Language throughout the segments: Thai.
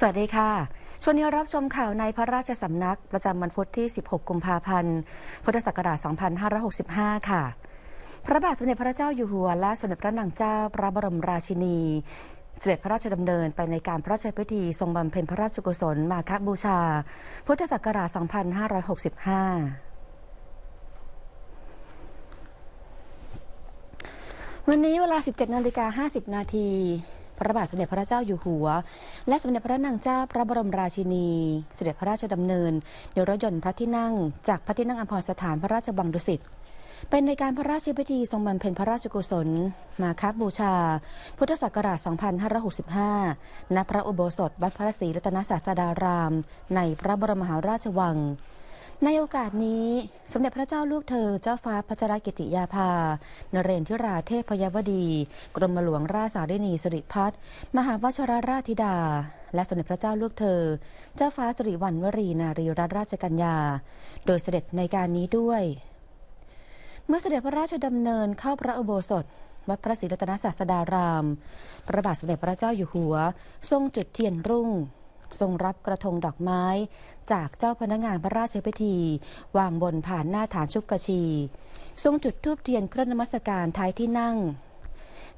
สวัสดีค่ะช่วงนี้รับชมข่าวในพระราชสำนัก ประจำวันพุธที่ 16 กุมภาพันธ์ พุทธศักราช 2565 ค่ะ พระบาทสมเด็จพระเจ้าอยู่หัว และสมเด็จพระนางเจ้าพระบรมราชินี เสด็จพระราชดำเนินไปในการพระราชพิธีทรงบำเพ็ญพระราชกุศลมาคบูชา พุทธศักราช 2565วันนี้เวลา 17นาฬิกา50 นาที พระบาทสมเด็จพระเจ้าอยู่หัว และสมเด็จพระนางเจ้าพระบรมราชินี เสด็จพระราชดำเนินโดยรถยนต์พระที่นั่ง จากพระที่นั่งอัมพรสถานพระราชวังดุสิตเป็นในการพระราชพิธีทรงบำเพ็ญพระราชกุศล มาคบูชา พุทธศักราช 2565 ณ พระอุโบสถวัดพระศรีรัตนศาสดาราม ในพระบรมมหาราชวัง ในโอกาสนี้ สมเด็จพระเจ้าลูกเธอ เจ้าฟ้าพัชรกิติยาภา นเรนทิราเทพพยวดี กรมหลวงราชสารินีสิริพัฒน์มหาวชรราชธิดา และสมเด็จพระเจ้าลูกเธอ เจ้าฟ้าสิริวัณวรีนารีรัตนราชกัญญา โดยเสด็จในการนี้ด้วย เมื่อเสด็จพระราชดำเนินเข้าพระอุโบสถวัดพระศรีรัตนศาสดาราม พระบาทสมเด็จพระเจ้าอยู่หัว ทรงจุดเทียนรุ่ง ทรงรับกระทงดอกไม้ จากเจ้าพนักงานพระราชพิธี วางบนผ่านหน้าฐานชุกกชี ทรงจุดธูปเทียนเครื่องนมัสการท้ายที่นั่ง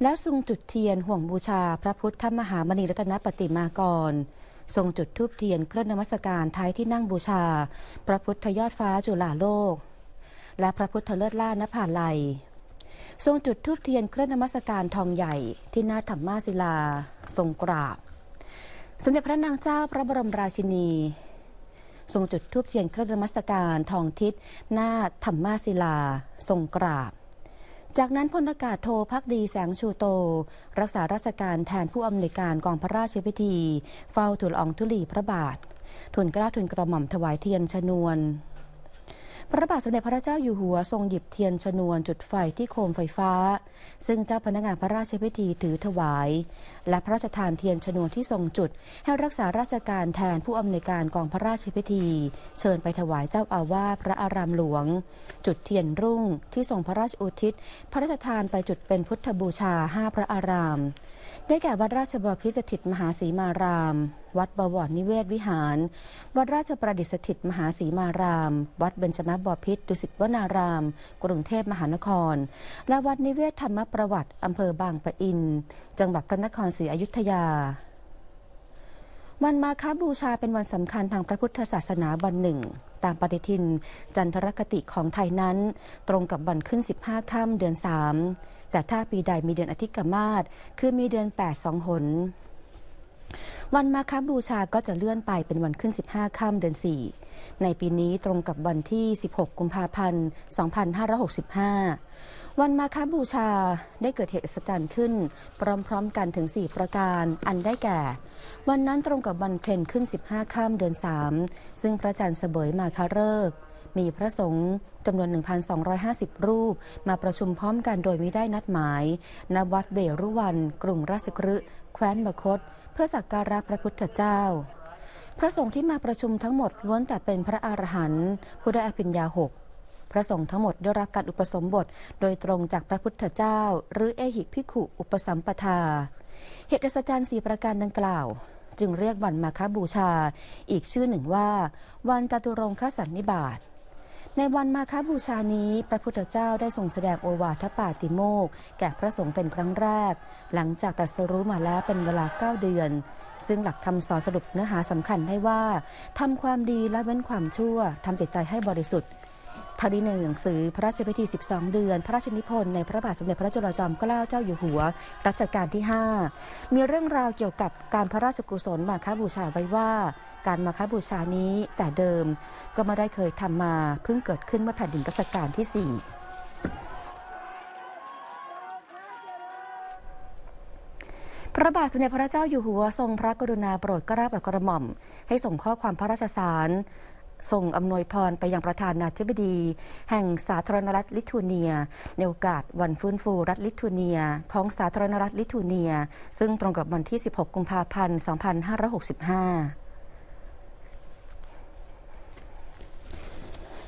แล้วทรงจุดเทียนห่วงบูชาพระพุทธมหามณีรัตนปฏิมากร ทรงจุดธูปเทียนเครื่องนมัสการท้ายที่นั่งบูชา พระพุทธยอดฟ้าจุฬาโลก และพระพุทธเลิศล่านภาลัยทรงจุดธูปเทียนเครื่องนมัสการทองใหญ่ที่หน้าธรรมาศิลา ทรงกราบ สมเด็จพระนางเจ้าพระบรมราชินี ทรงจุดธูปเทียนเครื่องนมัสการทองทิศหน้าธรรมาศิลา ทรงกราบ จากนั้นพลอากาศโทพักดีแสงชูโต รักษาราชการแทนผู้อำนวยการกองพระราชพิธี เฝ้าทูลอองทุลีพระบาททูลเกล้าทูลกระหม่อมถวายเทียนชนวน พระบาทสมเด็จพระเจ้าอยู่หัวทรงหยิบเทียนชนวนจุดไฟที่โคมไฟฟ้า ซึ่งเจ้าพนักงานพระราชพิธีถือถวาย และพระราชทานเทียนชนวนที่ทรงจุด ให้รักษาราชการแทนผู้อำนวยการกองพระราชพิธี เชิญไปถวายเจ้าอาวาสพระอารามหลวง จุดเทียนรุ่งที่ทรงพระราชอุทิศ พระราชทานไปจุดเป็นพุทธบูชาห้าพระอาราม ได้แก่วัดราชบพิสถิตมหาศรีมารามวัดบวรนิเวศวิหาร วัดราชประดิษฐิตมหาศีมาราม วัดเบญจมบพิตรดุสิตวนาราม กรุงเทพมหานคร และวัดนิเวศธรรมประวัติอำเภอบางปะอิน จังหวัดพระนครศรีอยุธยาวันมาคบูชาเป็นวันสำคัญทางพระพุทธศาสนาวันหนึ่ง ตามปฏิทิน จันทรคติของไทยนั้น ตรงกับวันขึ้น 15 ค่ำเดือน 3 แต่ถ้าปีใดมีเดือนอธิกมาศคือมีเดือน 8 สองหน วันมาคบูชาก็จะเลื่อนไปเป็นวันขึ้น 15 ค่ำเดือน 4 ในปีนี้ตรงกับวันที่ 16 กุมภาพันธ์ 2565 วันมาคบูชาได้เกิดเหตุอัศจรรย์ขึ้น พร้อมๆกันถึง 4 ประการ อันได้แก่ วันนั้นตรงกับวันเพ็ญขึ้น 15 ค่ำเดือน 3 ซึ่งพระจันทร์เสบยมาคาฤกษ์มีพระสงฆ์จำนวน 1,250 รูป มาประชุมพร้อมกันโดยไม่ได้นัดหมาย ณ วัดเบรุวัน กรุงราชกฤห์แคว้นมคต พื่อสักการะพระพุทธเจ้า พระสงฆ์ที่มาประชุมทั้งหมดล้วนแต่เป็นพระอรหันต์ผู้ได้อภิญญาหกพระสงฆ์ทั้งหมดได้รับการอุปสมบทโดยตรงจากพระพุทธเจ้า หรือเอหิพิขุอุปสัมปทา เหตุอัศจรรย์สีประการดังกล่าว จึงเรียกวันมาคบูชา อีกชื่อหนึ่งว่า วันจตุรงคสันนิบาต ในวันมาคบูชานี้ พระพุทธเจ้าได้ทรงแสดงโอวาทปาติโมกแก่พระสงฆ์เป็นครั้งแรก หลังจากตรัสรู้มาแล้วเป็นเวลา 9 เดือน ซึ่งหลักคำสอนสรุปเนื้อหาสำคัญได้ว่าทำความดีและเว้นความชั่วทำจิตใจให้บริสุทธิ์ ทารีในหนังสือพระราชพิธี 12 เดือน พระราชนิพนธ์ในพระบาทสมเด็จพระจุลจอมเกล้าเจ้าอยู่หัว รัชกาลที่ 5 มีเรื่องราวเกี่ยวกับการพระราชกุศลมาค้าบูชาไว้ว่า การมาค้าบูชานี้แต่เดิมก็ไม่ได้เคยทำมาเพิ่งเกิดขึ้นเมื่อแผ่นดินรัชกาลที่ 4พระบาทสมเด็จพระเจ้าอยู่หัวทรงพระกรุณาโปรดเกล้าโปรดกระหม่อม ให้ส่งข้อความพระราชสาร ส่งอำนวยพรไปยังประธานาธิบดี แห่งสาธารณรัฐลิทัวเนีย ในโอกาสวันฟื้นฟูรัฐลิทัวเนีย ของสาธารณรัฐลิทัวเนีย ซึ่งตรงกับวันที่ 16 กุมภาพันธ์ 2565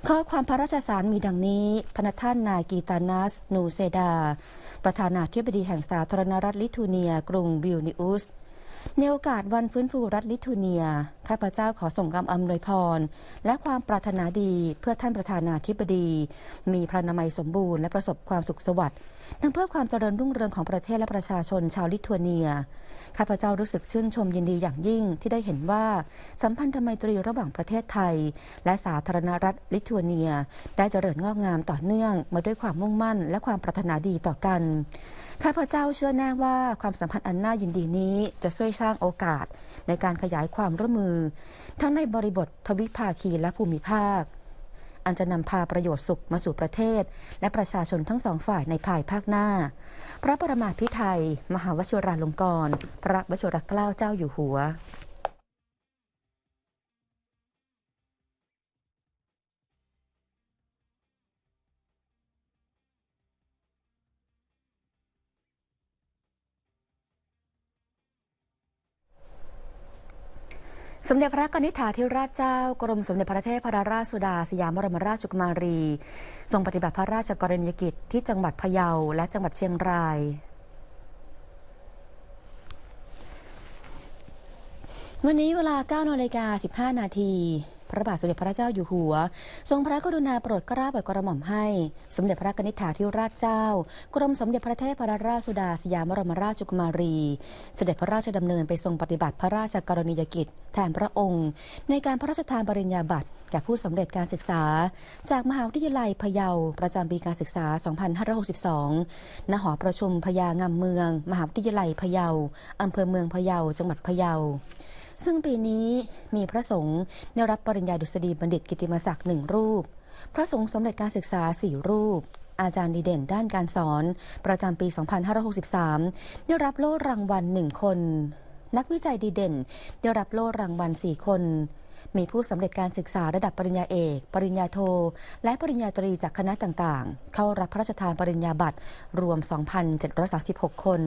ข้อความพระราชสารมีดังนี้พระท่านนายกีตานัส นูเซดา ประธานาธิบดีแห่งสาธารณรัฐลิทัวเนีย กรุงวิลนิอุส ในโอกาสวันฟื้นฟูรัฐลิทัวเนีย ข้าพเจ้าขอส่งคำอำนวยพร และความปรารถนาดีเพื่อท่านประธานาธิบดี มีพระนามัยสมบูรณ์และประสบความสุขสวัสดิ์ทั้งเพื่อความเจริญรุ่งเรืองของประเทศและประชาชนชาวลิทัวเนีย ข้าพเจ้ารู้สึกชื่นชมยินดีอย่างยิ่งที่ได้เห็นว่าสัมพันธไมตรีระหว่างประเทศไทย และสาธารณรัฐลิทัวเนีย ได้เจริญงอกงามต่อเนื่องมาด้วยความมุ่งมั่น และความปรารถนาดีต่อกัน ข้าพเจ้าเชื่อแน่ว่าความสัมพันธ์อันน่ายินดีนี้จะช่วยสร้างโอกาสในการขยายความร่วมมือ ทั้งในบริบททวิภาคีและภูมิภาค อันจะนำพาประโยชน์สุขมาสู่ประเทศ และประชาชนทั้งสองฝ่ายในภายภาคหน้า พระประมาพิไทย มหาวชิราลงกรณ์พระวชิรเกล้าเจ้าอยู่หัว สมเด็จพระกนิษฐาธิราชเจ้า กรมสมเด็จพระเทพรราชสุดาสยามบรมราชกุมารี ทรงปฏิบัติพระราชกรณียกิจที่จังหวัดพะเยาและจังหวัดเชียงราย วันนี้เวลา9นาฬิกา15 นาที พระบาทสมเด็จพระเจ้าอยู่หัว ทรงพระกรุณาโปรดเกล้าโปรดกระหม่อมให้ สมเด็จพระกนิษฐาธิราชเจ้า กรมสมเด็จพระเทพรราชสุดาสยามบรมราชกุมารี เสด็จพระราชดำเนินไปทรงปฏิบัติพระราชกรณียกิจ แทนพระองค์ ในการพระราชทานปริญญาบัตรแก่ผู้สำเร็จการศึกษา จากมหาวิทยาลัยพะเยาประจำปีการศึกษา 2562 ณ หอประชุมพญางามเมือง มหาวิทยาลัยพะเยาอำเภอเมืองพะเยา จังหวัดพะเยา ซึ่งปีนี้มีพระสงฆ์ได้รับปริญญาดุษฎีบัณฑิตกิติมศักดิ์หนึ่งรูป พระสงฆ์สำเร็จการศึกษาสี่รูป อาจารย์ดีเด่นด้านการสอน ประจำปี 2563 ได้รับโล่รางวัลหนึ่งคน นักวิจัยดีเด่น ได้รับโล่รางวัลสี่คนมีผู้สำเร็จการศึกษาระดับปริญญาเอก ปริญญาโท และปริญญาตรีจากคณะต่างๆ เข้ารับพระราชทานปริญญาบัตรรวม 2,736 คน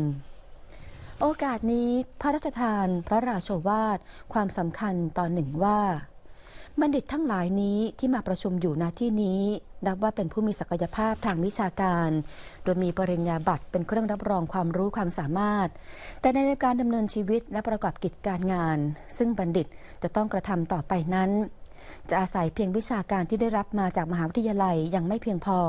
โอกาสนี้พระราชทานพระราโชวาทความสำคัญตอนหนึ่งว่า บัณฑิตทั้งหลายนี้ที่มาประชุมอยู่ณที่นี้ นับว่าเป็นผู้มีศักยภาพทางวิชาการ โดยมีปริญญาบัตรเป็นเครื่องรับรองความรู้ความสามารถ แต่ในการดำเนินชีวิตและประกอบกิจการงาน ซึ่งบัณฑิตจะต้องกระทำต่อไปนั้น จะอาศัยเพียงวิชาการที่ได้รับมาจากมหาวิทยาลัยยังไม่เพียงพอ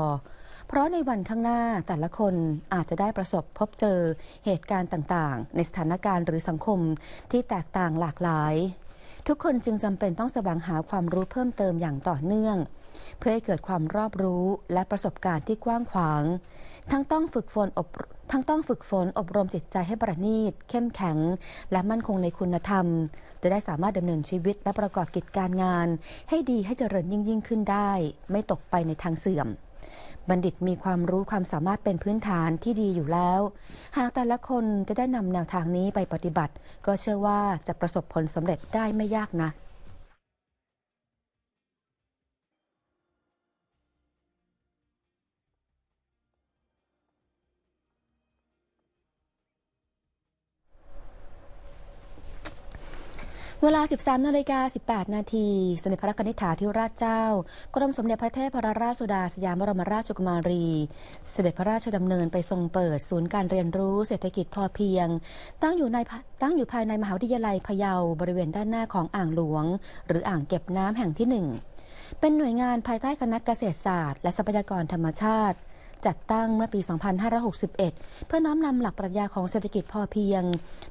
เพราะในวันข้างหน้าแต่ละคนอาจจะได้ประสบพบเจอเหตุการณ์ต่างๆ ในสถานการณ์หรือสังคมที่แตกต่างหลากหลาย ทุกคนจึงจำเป็นต้องแสวงหาความรู้เพิ่มเติมอย่างต่อเนื่อง เพื่อให้เกิดความรอบรู้และประสบการณ์ที่กว้างขวาง ทั้งต้องฝึกฝนอบทั้งต้องฝึกฝนอบรมจิตใจให้ประณีต เข้มแข็ง และมั่นคงในคุณธรรม จะได้สามารถดำเนินชีวิตและประกอบกิจการงาน ให้ดีให้เจริญยิ่งยิ่งขึ้นได้ ไม่ตกไปในทางเสื่อม บัณฑิตมีความรู้ความสามารถเป็นพื้นฐานที่ดีอยู่แล้ว หากแต่ละคนจะได้นำแนวทางนี้ไปปฏิบัติ ก็เชื่อว่าจะประสบผลสำเร็จได้ไม่ยากนะ เวลา 13นาฬิกา18 นาทีสมเด็จพระกนิษฐาธิราชเจ้า กรมสมเด็จพระเทพรราชสุดาสยามบรมราชกุมารี เสด็จพระราชดำเนินไปทรงเปิด ศูนย์การเรียนรู้เศรษฐกิจพอเพียง ตั้งอยู่ในตั้งอยู่ภายในมหาวิทยาลัยพะเยาบริเวณด้านหน้าของอ่างหลวง หรืออ่างเก็บน้ำแห่งที่หนึ่งเป็นหน่วยงานภายใต้คณะเกษตรศาสตร์ และทรัพยากรธรรมชาติ จัดตั้งเมื่อปี 2561 เพื่อน้อมนำหลักปรัชญาของเศรษฐกิจพอเพียง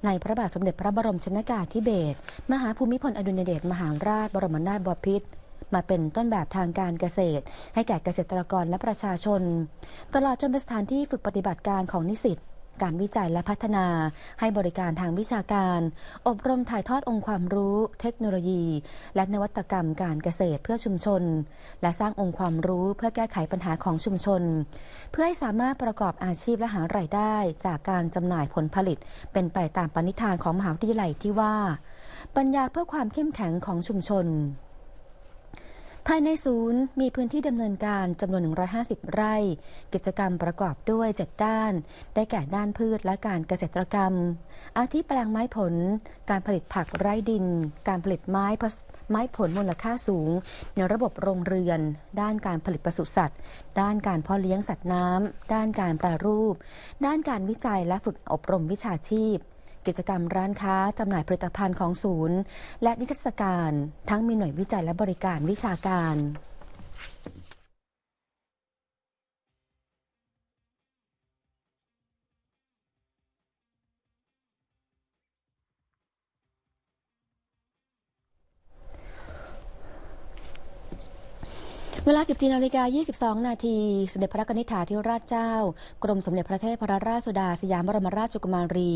ในพระบาทสมเด็จพระบรมชนกาธิเบศรมหาภูมิพลอดุลยเดชมหาราชบรมนาถบพิตรมาเป็นต้นแบบทางการเกษตร ให้แก่เกษตรกรและประชาชน ตลอดจนเป็นสถานที่ฝึกปฏิบัติการของนิสิต การวิจัยและพัฒนา ให้บริการทางวิชาการ อบรมถ่ายทอดองค์ความรู้ เทคโนโลยี และนวัตกรรมการเกษตรเพื่อชุมชน และสร้างองค์ความรู้เพื่อแก้ไขปัญหาของชุมชน เพื่อให้สามารถประกอบอาชีพและหารายได้ จากการจำหน่ายผลผลิต เป็นไปตามปณิธานของมหาวิทยาลัยที่ว่า ปัญญาเพื่อความเข้มแข็งของชุมชน ภายในศูนย์มีพื้นที่ดำเนินการจำนวน 150 ไร่ กิจกรรมประกอบด้วย 7 ด้าน ได้แก่ด้านพืชและการเกษตรกรรม อาทิแปลงไม้ผล การผลิตผักไร้ดิน การผลิตไม้ผสไม้ผลมูลค่าสูง ในระบบโรงเรือน ด้านการผลิตปศุสัตว์ ด้านการเพาะเลี้ยงสัตว์น้ำด้านการแปรรูป ด้านการวิจัยและฝึกอบรมวิชาชีพ กิจกรรมร้านค้าจำหน่ายผลิตภัณฑ์ของศูนย์ และนิทรรศการ ทั้งมีหน่วยวิจัยและบริการวิชาการ 14นาฬิกา22 นาทีสมเด็จพระกนิษฐาธิราชเจ้า กรมสมเด็จพระเทพรราชสุดาสยามบรมราชกุมารี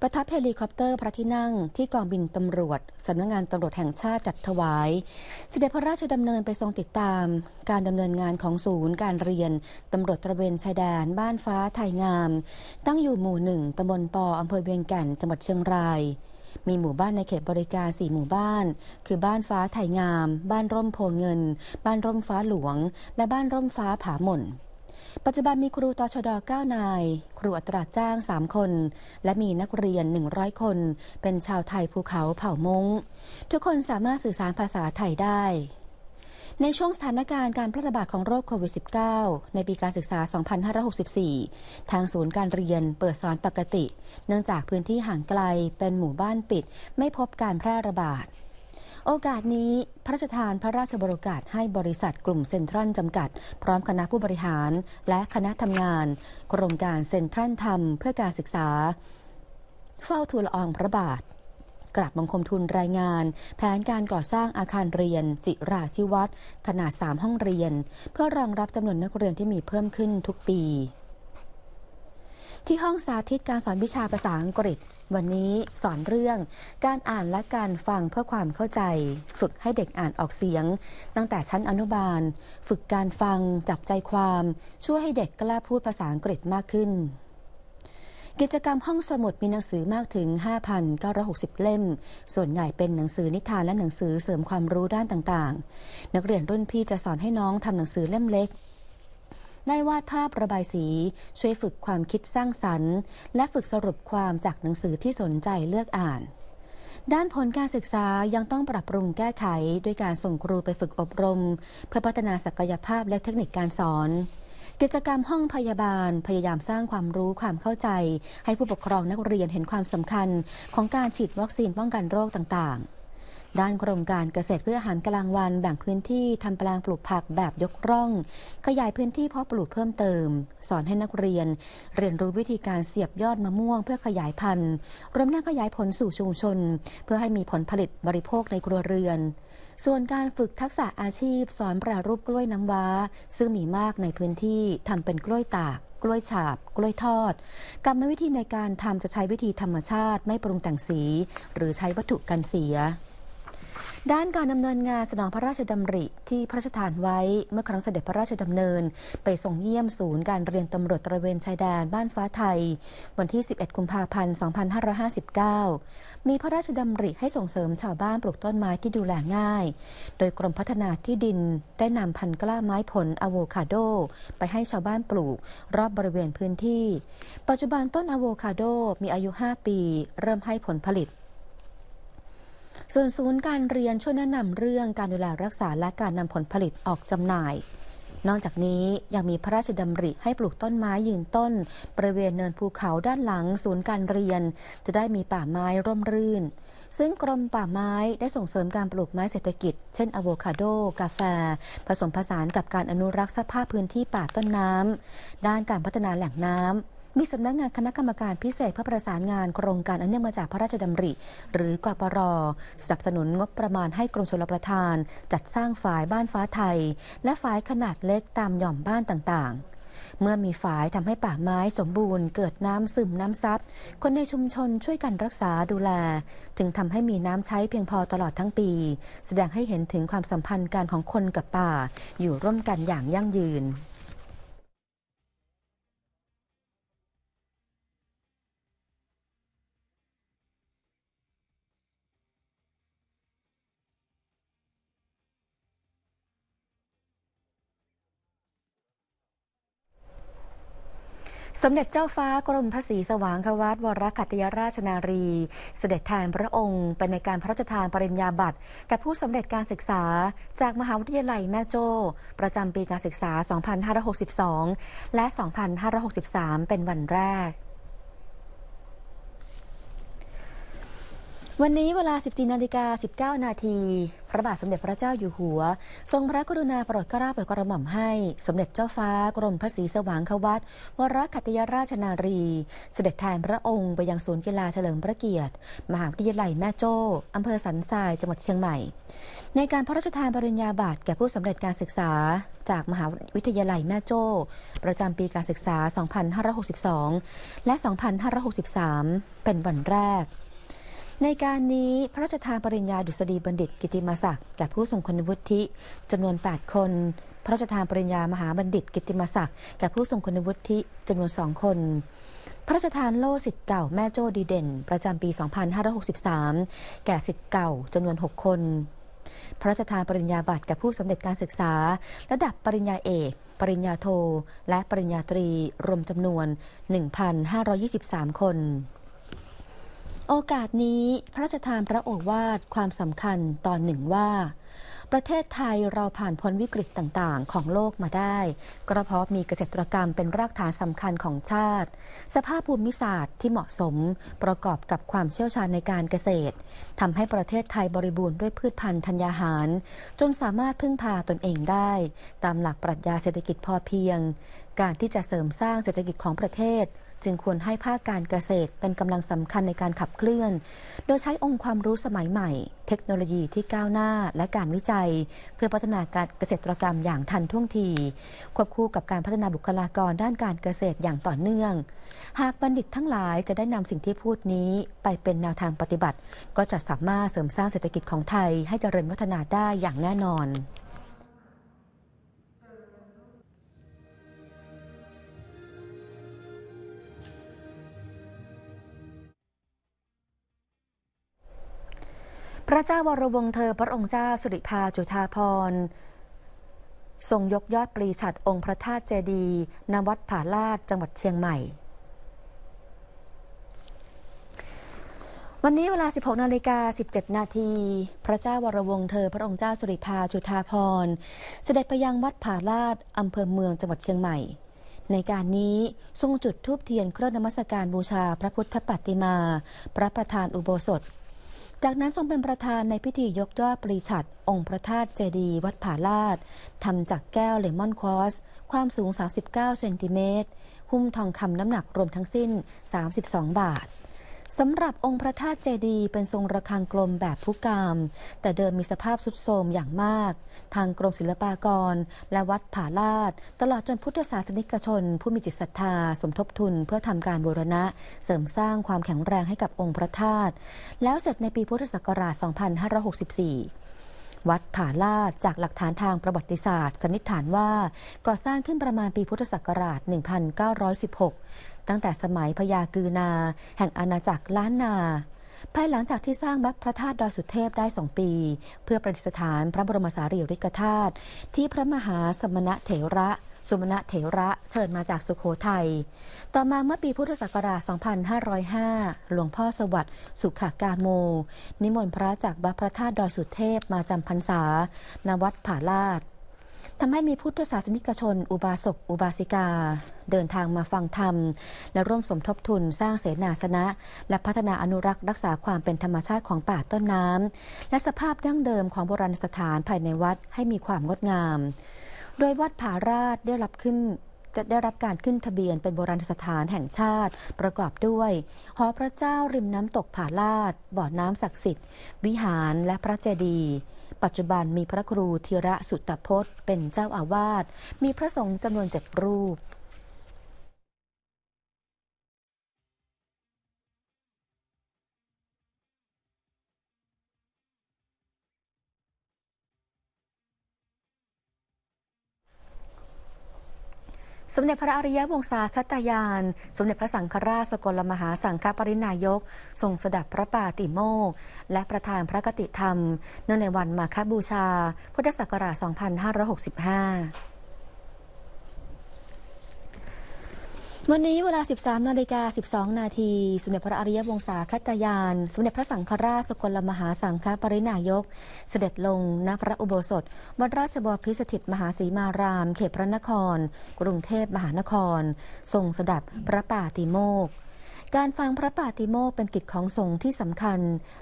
ประทับเฮลิคอปเตอร์พระที่นั่งที่กองบินตำรวจสำนักงงานตำรวจแห่งชาติจัดถวาย เสด็จพระราชดำเนินไปทรงติดตาม การดำเนินงานของศูนย์การเรียนตำรวจตระเวนชายแดนบ้านฟ้าไทยงาม ตั้งอยู่หมู่หนึ่งตำบลปออำเภอเวียงแก่นจังหวัดเชียงราย มีหมู่บ้านในเขตบริการ 4 หมู่บ้าน คือบ้านฟ้าไทยงาม บ้านร่มโพเงิน บ้านร่มฟ้าหลวง และบ้านร่มฟ้าผาหม่นปัจจุบันมีครูตชด 9 นาย ครูอัตราจ้าง 3 คน และมีนักเรียน 100 คน เป็นชาวไทยภูเขาเผ่ามงทุกคนสามารถสื่อสารภาษาไทยได้ ในช่วงสถานการณ์การแพร่ระบาดของโรคโควิด -19 ในปีการศึกษา 2564 ทางศูนย์การเรียนเปิดสอนปกติ เนื่องจากพื้นที่ห่างไกลเป็นหมู่บ้านปิด ไม่พบการแพร่ระบาดโอกาสนี้พระราชทานพระราชบริการให้บริษัทกลุ่มเซ็นทรัลจำกัด พร้อมคณะผู้บริหาร และคณะทำงาน โครงการเซ็นทรัลทำเพื่อการศึกษา เฝ้าทูลลอองพระบาท กราบบังคมทุนรายงาน แผนการก่อสร้างอาคารเรียน จิราธิวัฒน์ขนาด 3 ห้องเรียน เพื่อรองรับจำนวนนักเรียนที่มีเพิ่มขึ้นทุกปี ที่ห้องสาธิตการสอนวิชาภาษาอังกฤษ วันนี้สอนเรื่องการอ่านและการฟังเพื่อความเข้าใจ ฝึกให้เด็กอ่านออกเสียง ตั้งแต่ชั้นอนุบาล ฝึกการฟังจับใจความ ช่วยให้เด็กกล้าพูดภาษาอังกฤษมากขึ้น กิจกรรมห้องสมุดมีหนังสือมากถึง 5,960 เล่ม ส่วนใหญ่เป็นหนังสือนิทานและหนังสือเสริมความรู้ด้านต่างๆ นักเรียนรุ่นพี่จะสอนให้น้องทำหนังสือเล่มเล็กได้วาดภาพระบายสี ช่วยฝึกความคิดสร้างสรรค์ และฝึกสรุปความจากหนังสือที่สนใจเลือกอ่าน ด้านผลการศึกษายังต้องปรับปรุงแก้ไข ด้วยการส่งครูไปฝึกอบรม เพื่อพัฒนาศักยภาพและเทคนิคการสอน กิจกรรมห้องพยาบาล พยายามสร้างความรู้ความเข้าใจ ให้ผู้ปกครองนักเรียนเห็นความสำคัญของการฉีดวัคซีนป้องกันโรคต่างๆ ด้านกรมการเกษตรเพื่ออาหารกลางวันแบ่งพื้นที่ทำแปลงปลูกผักแบบยกร่อง ขยายพื้นที่เพาะปลูกเพิ่มเติม สอนให้นักเรียน เรียนรู้วิธีการเสียบยอดมะม่วง เพื่อขยายพันธุ์รวมทั้งขยายผลสู่ชุมชน เพื่อให้มีผลผลิตบริโภคในครัวเรือน ส่วนการฝึกทักษะอาชีพ สอนแปรรูปกล้วยน้ำว้า ซึ่งมีมากในพื้นที่ทำเป็นกล้วยตากกล้วยฉาบ กล้วยทอด กรรมวิธีในการทำจะใช้วิธีธรรมชาติไม่ปรุงแต่งสี หรือใช้วัตถุกันเสีย ด้านการดำเนินงานสนองพระราชดำริที่พระราชทานไว้เมื่อครั้งเสด็จพระราชดำเนิน ไปส่งเยี่ยมศูนย์การเรียนตำรวจตระเวนชายแดนบ้านฟ้าไทย วันที่ 11 กุมภาพันธ์ 2559 มีพระราชดำริให้ส่งเสริมชาวบ้านปลูกต้นไม้ที่ดูแลง่าย โดยกรมพัฒนาที่ดินได้นำพันธุ์กล้าไม้ผลอะโวคาโด ไปให้ชาวบ้านปลูกรอบบริเวณพื้นที่ ปัจจุบันต้นอะโวคาโดมีอายุ 5 ปี เริ่มให้ผลผลิต ส่วนศูนย์การเรียนช่วยแนะนำเรื่องการดูแลรักษาและการนำผลผลิตออกจำหน่าย นอกจากนี้ยังมีพระราชดำริให้ปลูกต้นไม้ยืนต้น บริเวณเนินภูเขาด้านหลัง ศูนย์การเรียน จะได้มีป่าไม้ร่มรื่น ซึ่งกรมป่าไม้ได้ส่งเสริมการปลูกไม้เศรษฐกิจ เช่นอะโวคาโด กาแฟ ผสมผสานกับการอนุรักษ์สภาพพื้นที่ป่าต้นน้ำด้านการพัฒนาแหล่งน้ำ มีสำนักงานคณะกรรมการพิเศษเพื่อประสานงานโครงการอันเนื่องมาจากพระราชดำริ หรือกปรสนับสนุนงบประมาณให้กรมชลประทาน จัดสร้างฝายบ้านฟ้าไทย และฝายขนาดเล็กตามหย่อมบ้านต่างๆเมื่อมีฝายทำให้ป่าไม้สมบูรณ์เกิดน้ำซึมน้ำซับคนในชุมชนช่วยกันรักษาดูแล จึงทำให้มีน้ำใช้เพียงพอตลอดทั้งปี แสดงให้เห็นถึงความสัมพันธ์การของคนกับป่า อยู่ร่วมกันอย่างยั่งยืน สมเด็จเจ้าฟ้ากรมพระศรีสว่างควัตวรคัตยราชนารี เสด็จแทนพระองค์ไปในการพระราชทานปริญญาบัตรกับผู้สำเร็จการศึกษา จากมหาวิทยาลัยแม่โจ้ ประจำปีการศึกษา 2562 และ 2563 เป็นวันแรก วันนี้เวลา 14นาฬิกา19 นาที พระบาทสมเด็จพระเจ้าอยู่หัว ทรงพระกรุณาโปรดเกล้าโปรดกระหม่อมให้ สมเด็จเจ้าฟ้ากรมพระศรีสว่างควัตวรคัตยราชนารี เสด็จแทนพระองค์ไปยังศูนย์กีฬาเฉลิมพระเกียรติ มหาวิทยาลัยแม่โจ้อำเภอสันทรายจังหวัดเชียงใหม่ ในการพระราชทานปริญญาบัตรแก่ผู้สำเร็จการศึกษาจากมหาวิทยาลัยแม่โจ้ ประจำปีการศึกษา 2562 และ 2563 เป็นวันแรก ในการนี้พระราชทานปริญญาดุษฎีบัณฑิตกิติมศักดิ์แก่ผู้ทรงคุณวุฒิจำนวน 8 คน พระราชทานปริญญามหาบัณฑิตกิติมศักดิ์แก่ผู้ทรงคุณวุฒิจำนวน 2 คนพระราชทานโล่สิทธิ์เก่าแม่โจ้ดีเด่น ประจำปี 2563 แก่สิทธิ์เก่าจำนวน 6 คน พระราชทานปริญญาบัตรแก่ผู้สำเร็จการศึกษา ระดับปริญญาเอก ปริญญาโท และปริญญาตรี รวมจำนวน 1,523 คน โอกาสนี้พระราชทานพระโอวาทความสำคัญตอนหนึ่งว่า ประเทศไทยเราผ่านพ้นวิกฤตต่างๆ ของโลกมาได้ก็เพราะมีเกษตรกรรมเป็นรากฐานสำคัญของชาติ สภาพภูมิศาสตร์ที่เหมาะสมประกอบกับความเชี่ยวชาญในการเกษตรทำให้ประเทศไทยบริบูรณ์ด้วยพืชพันธุ์ธัญญาหาร จนสามารถพึ่งพาตนเองได้ ตามหลักปรัชญาเศรษฐกิจพอเพียง การที่จะเสริมสร้างเศรษฐกิจของประเทศ จึงควรให้ภาคการเกษตรเป็นกำลังสำคัญในการขับเคลื่อน โดยใช้องค์ความรู้สมัยใหม่ เทคโนโลยีที่ก้าวหน้าและการวิจัย เพื่อพัฒนาการเกษตรกรรมอย่างทันท่วงที ควบคู่กับการพัฒนาบุคลากรด้านการเกษตรอย่างต่อเนื่อง หากบัณฑิตทั้งหลายจะได้นำสิ่งที่พูดนี้ไปเป็นแนวทางปฏิบัติ ก็จะสามารถเสริมสร้างเศรษฐกิจของไทยให้เจริญวัฒนาได้อย่างแน่นอน ระเจ้าวรวงเธอพระองค์เจ้าสุริภาจุฑาภรณ์ทรงยกยอดปรีฉัดองค์พระธาตุเจดีย์ณวัดผาลาดจังหวัดเชียงใหม่ วันนี้เวลา 16นาฬิกา17 นาที พระเจ้าวรวงเธอพระองค์เจ้าสุริภาจุฑาภรณ์เสด็จไปยังวัดผาลาดอำเภอเมืองจังหวัดเชียงใหม่ ในการนี้ทรงจุดธูปเทียนเครื่องนมัสการบูชาพระพุทธปฏิมา พระประธานอุโบสถ จากนั้นทรงเป็นประธานในพิธียกยอดปรีชัดองค์พระธาตุเจดีย์วัดผาลาดทำจากแก้วเลมอนควอสความสูง 39 เซนติเมตร หุ้มทองคำน้ำหนักรวมทั้งสิ้น 32 บาท สำหรับองค์พระธาตุเจดีย์เป็นทรงระฆังกลมแบบผู้กามแต่เดิมมีสภาพสุดโทรมอย่างมาก ทางกรมศิลปากร และวัดผาลาด ตลอดจนพุทธศาสนิกชน ผู้มีจิตศรัทธา สมทบทุนเพื่อทำการบูรณะ เสริมสร้างความแข็งแรงให้กับองค์พระธาตุแล้วเสร็จในปีพุทธศักราช 2564 วัดผาลาดจากหลักฐานทางประวัติศาสตร์สันนิษฐานว่า ก่อสร้างขึ้นประมาณปีพุทธศักราช 1916 ตั้งแต่สมัยพญากือนา แห่งอาณาจักรล้านนา ภายหลังจากที่สร้างวัดพระธาตุดอยสุเทพได้สองปี เพื่อประดิษฐานพระบรมสารีริกธาตุที่พระมหาสมณะเถระสุมณะเถระเชิญมาจากสุโขทัย ต่อมาเมื่อปีพุทธศักราช 2505 หลวงพ่อสวัสดิ์สุขากาโม นิมนต์พระจากวัดพระธาตุดอยสุเทพมาจำพรรษาณวัดผาลาด ทำให้มีพุทธศาสนิกชน อุบาสกอุบาสิกา เดินทางมาฟังธรรม และร่วมสมทบทุนสร้างเสนาสนะ และพัฒนาอนุรักษ์รักษาความเป็นธรรมชาติของป่าต้นน้ำและสภาพดั้งเดิมของโบราณสถานภายในวัดให้มีความงดงาม โดยวัดผาราดได้รับขึ้นจะได้รับการขึ้นทะเบียนเป็นโบราณสถานแห่งชาติ ประกอบด้วยหอพระเจ้าริมน้ำตกผาลาด บ่อน้ำศักดิ์สิทธิ์ วิหารและพระเจดีย์ ปัจจุบันมีพระครูธีระสุตตพจน์ เป็นเจ้าอาวาส มีพระสงฆ์จำนวนเจ็ดรูป สมเด็จพระอริยวงศาคตายาน สมเด็จพระสังฆราชสกลมหาสังฆปรินายก ทรงสดับพระปาติโมก และประธานพระกติธรรม เนื่องในวันมาคบูชา พุทธศักราช 2565 วันนี้เวลา 13 นาฬิกา 12 นาที สมเด็จพระอริยวงศาคตยาน สมเด็จพระสังฆราชสกลมหาสังฆปรินายก เสด็จลงณพระอุโบสถวัดราชบพิสถิตมหาสีมาราม เขตพระนคร กรุงเทพมหานคร ทรงสดับพระป่าติโมก การฟังพระปาติโมกเป็นกิจของสงฆ์ที่สำคัญ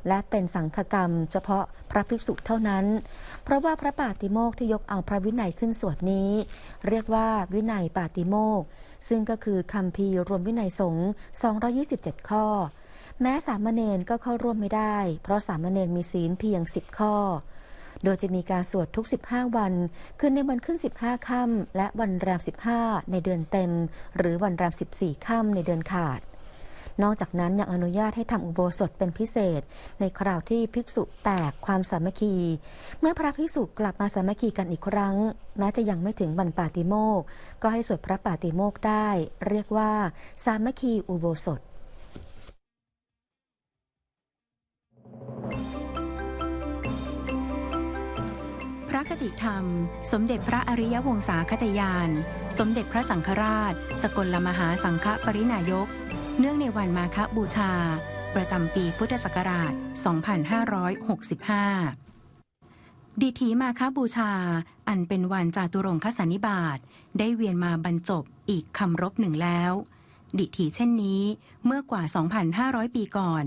และเป็นสังฆกรรม เฉพาะพระภิกษุเท่านั้น เพราะว่าพระปาติโมกที่ยกเอาพระวินัยขึ้นสวดนี้ เรียกว่าวินัยปาติโมกซึ่งก็คือคำพีร์รวมวินัยสงฆ์227 ข้อ แม้สามเณรก็เข้าร่วมไม่ได้ เพราะสามเณรมีศีลเพียง 10 ข้อโดยจะมีการสวดทุก 15 วัน คือในวันขึ้น 15 ค่ำและวันแรม 15 ในเดือนเต็ม หรือวันแรม 14 ค่ำในเดือนขาด นอกจากนั้นยังอนุญาตให้ทำอุโบสถเป็นพิเศษ ในคราวที่ภิกษุแตกความสามัคคี เมื่อพระภิกษุกลับมาสามัคคีกันอีกครั้ง แม้จะยังไม่ถึงวันปาติโมก ก็ให้สวดพระปาติโมกได้ เรียกว่าสามัคคีอุโบสถพระคติธรรม สมเด็จพระอริยวงศาคตยาน สมเด็จพระสังฆราช สกลมหาสังฆปรินายก เนื่องในวันมาฆบูชา ประจำปีพุทธศักราช 2565 ดิถีมาฆบูชา อันเป็นวันจาตุรงคสันนิบาต ได้เวียนมาบรรจบอีกคำรบหนึ่งแล้ว ดิถีเช่นนี้เมื่อกว่า 2,500 ปีก่อน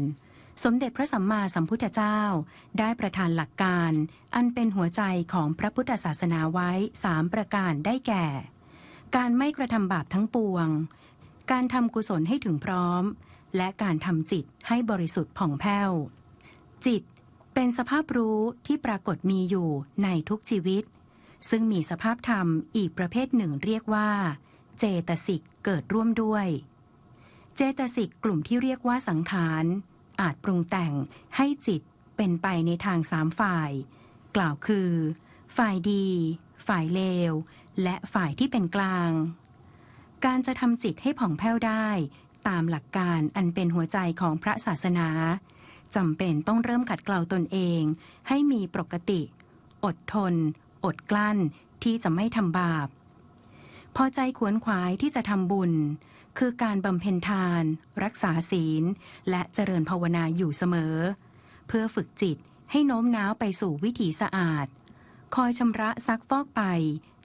สมเด็จพระสัมมาสัมพุทธเจ้า ได้ประทานหลักการ อันเป็นหัวใจของพระพุทธศาสนาไว้สามประการได้แก่ การไม่กระทำบาปทั้งปวง การทำกุศลให้ถึงพร้อม และการทำจิตให้บริสุทธิ์ผ่องแผ้ว จิตเป็นสภาพรู้ที่ปรากฏมีอยู่ในทุกชีวิต ซึ่งมีสภาพธรรมอีกประเภทหนึ่งเรียกว่า เจตสิกเกิดร่วมด้วย เจตสิกกลุ่มที่เรียกว่าสังขาร อาจปรุงแต่งให้จิตเป็นไปในทางสามฝ่าย กล่าวคือ ฝ่ายดี ฝ่ายเลว และฝ่ายที่เป็นกลาง การจะทำจิตให้ผ่องแผ้วได้ ตามหลักการอันเป็นหัวใจของพระศาสนาจำเป็นต้องเริ่มขัดเกลาตนเอง ให้มีปกติ อดทน อดกลั้นที่จะไม่ทำบาป พอใจขวนขวายที่จะทำบุญ คือการบำเพ็ญทาน รักษาศีล และเจริญภาวนาอยู่เสมอ เพื่อฝึกจิตให้โน้มน้าวไปสู่วิถีสะอาด คอยชำระซักฟอกไป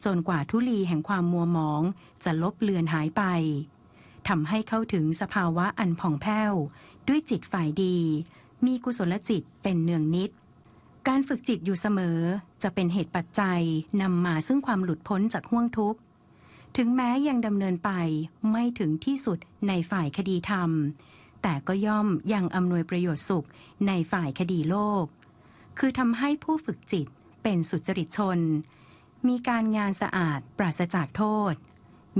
จนกว่าทุลีแห่งความมัวหมองจะลบเลือนหายไปทำให้เข้าถึงสภาวะอันผ่องแผ้ว ด้วยจิตฝ่ายดี มีกุศลจิตเป็นเนืองนิด การฝึกจิตอยู่เสมอจะเป็นเหตุปัจจัยนำมาซึ่งความหลุดพ้นจากห่วงทุกข์ ถึงแม้ยังดำเนินไปไม่ถึงที่สุดในฝ่ายคดีธรรม แต่ก็ย่อมยังอำนวยประโยชน์สุขในฝ่ายคดีโลก คือทำให้ผู้ฝึกจิตเป็นสุจริตชน มีการงานสะอาดปราศจากโทษ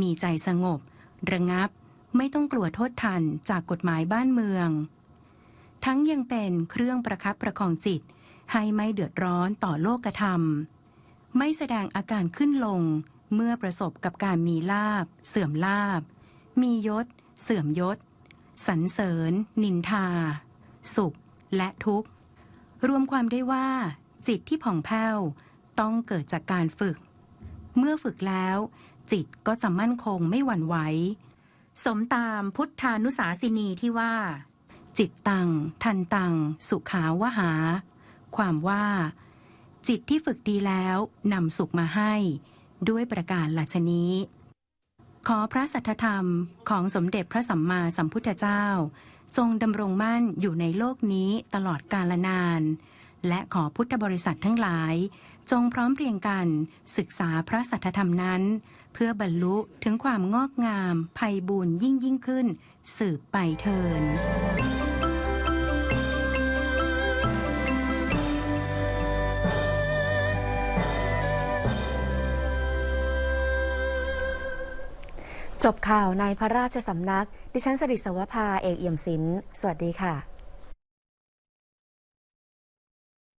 มีใจสงบ ระงับ ไม่ต้องกลัวโทษทันจากกฎหมายบ้านเมือง ทั้งยังเป็นเครื่องประคับประคองจิต ให้ไม่เดือดร้อนต่อโลกธรรม ไม่แสดงอาการขึ้นลงเมื่อประสบกับการมีลาบ เสื่อมลาบ มียศ เสื่อมยศ สรรเสริญ นินทา สุขและทุกข์ รวมความได้ว่า จิตที่ผ่องแผ้ว ต้องเกิดจากการฝึก เมื่อฝึกแล้ว จิตก็จะมั่นคงไม่หวั่นไหว สมตามพุทธานุสาสินีที่ว่า จิตตัง ทันตัง สุขาวหา ความว่า จิตที่ฝึกดีแล้วนำสุขมาให้ ด้วยประการหลัชนี้ ขอพระสัทธธรรมของสมเด็จพระสัมมาสัมพุทธเจ้าจงดำรงมั่นอยู่ในโลกนี้ตลอดกาลนาน และขอพุทธบริษัททั้งหลาย จงพร้อมเพรียงกันศึกษาพระสัทธธรรมนั้น เพื่อบรรลุถึงความงอกงามภัยบูญยิ่งยิ่งขึ้น สืบไปเทินจบข่าวในพระราชสำนัก ดิฉันสริศวภาเอกเอี่ยมศิลป์สวัสดีค่ะ